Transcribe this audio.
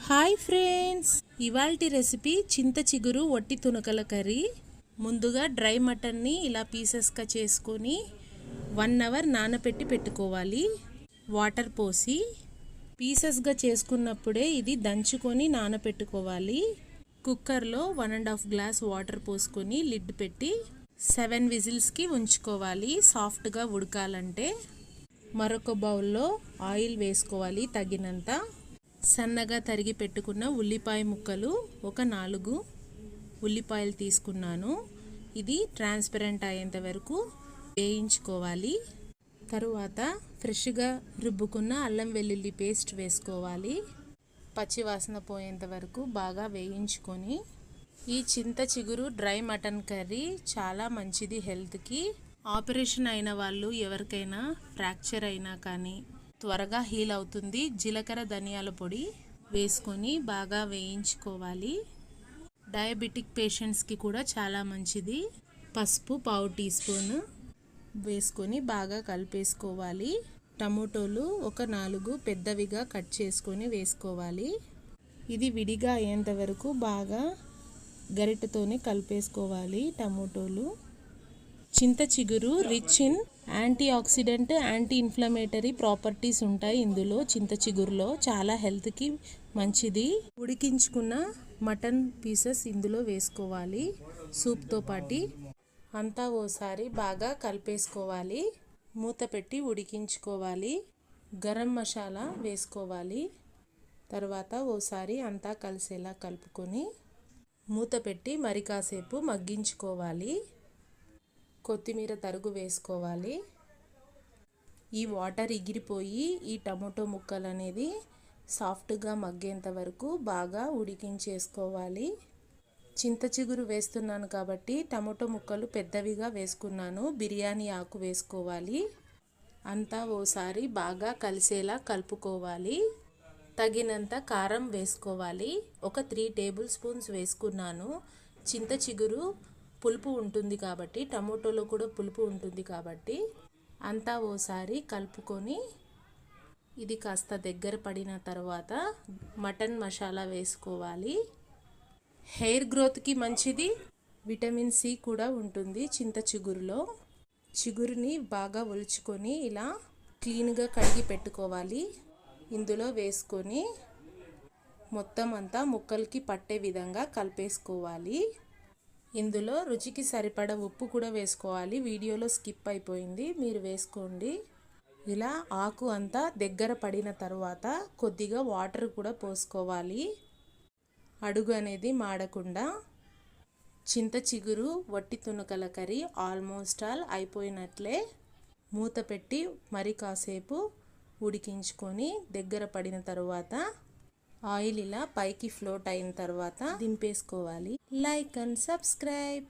Hi friends. ఇవాల్టి recipe చింత చిగురు వట్టి తునకల కర్రీ. ముందుగా డ్రై మటన్ని ఇలా పీసెస్గా చేసుకొని వన్ అవర్ నానబెట్టి పెట్టుకోవాలి. వాటర్ పోసి పీసెస్గా చేసుకున్నప్పుడే ఇది దంచుకొని నానబెట్టుకోవాలి కుక్కర్లో one and half glass water పోసుకొని లిడ్ పెట్టి సెవెన్ విజిల్స్కి ఉంచుకోవాలి. సాఫ్ట్గా ఉడకాలంటే. మరొక బౌల్లో ఆయిల్ వేసుకోవాలి తగినంత. సన్నగా తరిగి పెట్టుకున్న ఉల్లిపాయ ముక్కలు ఒక నాలుగు ఉల్లిపాయలు తీసుకున్నాను. ఇది ట్రాన్స్పరెంట్ అయ్యేంత వరకు వేయించుకోవాలి. తరువాత ఫ్రెష్గా రుబ్బుకున్న అల్లం వెల్లుల్లి పేస్ట్ వేసుకోవాలి. పచ్చివాసన పోయేంత వరకు బాగా వేయించుకొని ఈ చింత చిగురు డ్రై మటన్ కర్రీ చాలా మంచిది హెల్త్కి. ఆపరేషన్ అయిన వాళ్ళు ఎవరికైనా ఫ్రాక్చర్ అయినా కానీ త్వరగా హీల్ అవుతుంది. జీలకర్ర ధనియాల పొడి వేసుకొని బాగా వేయించుకోవాలి. డయాబెటిక్ పేషెంట్స్కి కూడా చాలా మంచిది. పసుపు పావు టీ స్పూన్ వేసుకొని బాగా కలిపేసుకోవాలి. టమోటోలు ఒక నాలుగు పెద్దవిగా కట్ చేసుకొని వేసుకోవాలి. ఇది విడిగా అయ్యేంత వరకు బాగా గరిటతోనే కలిపేసుకోవాలి టమోటోలు. చింత చిగురు rich in antioxidant anti inflammatory properties ఉంటాయి ఇందులో. చింత చిగురులో చాలా హెల్త్కి మంచిది. ఉడికించుకున్న మటన్ పీసెస్ ఇందులో వేసుకోవాలి. సూప్తో పాటి అంతా ఓసారి బాగా కలిపేసుకోవాలి. మూత పెట్టి ఉడికించుకోవాలి. గరం మసాలా వేసుకోవాలి. తర్వాత ఓసారి అంతా కలిసేలా కలుపుకొని మూత పెట్టి మరి కాసేపు మగ్గించుకోవాలి. కొత్తిమీర తరుగు వేసుకోవాలి. ఈ వాటర్ ఎగిరిపోయి ఈ టమోటో ముక్కలు అనేది సాఫ్ట్గా మగ్గేంత వరకు బాగా ఉడికించేసుకోవాలి. చింత చిగురు వేస్తున్నాను కాబట్టి టమోటో ముక్కలు పెద్దవిగా వేసుకున్నాను. బిర్యానీ ఆకు వేసుకోవాలి. అంతా ఓసారి బాగా కలిసేలా కలుపుకోవాలి. తగినంత కారం వేసుకోవాలి. ఒక త్రీ టేబుల్ స్పూన్స్ వేసుకున్నాను. చింత చిగురు పులుపు ఉంటుంది కాబట్టి టమోటోలో కూడా పులుపు ఉంటుంది కాబట్టి అంతా ఓసారి కలుపుకొని ఇది కాస్త దగ్గర పడిన తర్వాత మటన్ మసాలా వేసుకోవాలి. హెయిర్ గ్రోత్కి మంచిది. విటమిన్ సి కూడా ఉంటుంది చింత చిగురులో. చిగురుని బాగా ఒలుచుకొని ఇలా క్లీన్గా కడిగి పెట్టుకోవాలి. ఇందులో వేసుకొని మొత్తం అంతా ముక్కలకి పట్టే విధంగా కలిపేసుకోవాలి. ఇందులో రుచికి సరిపడ ఉప్పు కూడా వేసుకోవాలి. వీడియోలో స్కిప్ అయిపోయింది. మీరు వేసుకోండి. ఇలా ఆకు అంతా దగ్గర పడిన తర్వాత కొద్దిగా వాటర్ కూడా పోసుకోవాలి. అడుగు అనేది మాడకుండా చింత చిగురు వట్టి తునకల కర్రీ ఆల్మోస్ట్ ఆల్ అయిపోయినట్లే మూత పెట్టి మరి కాసేపు ఉడికించుకొని దగ్గర పడిన తర్వాత ఆయిల్ ఇలా పైకి ఫ్లోట్ అయిన తర్వాత దింపేసుకోవాలి. Like and subscribe.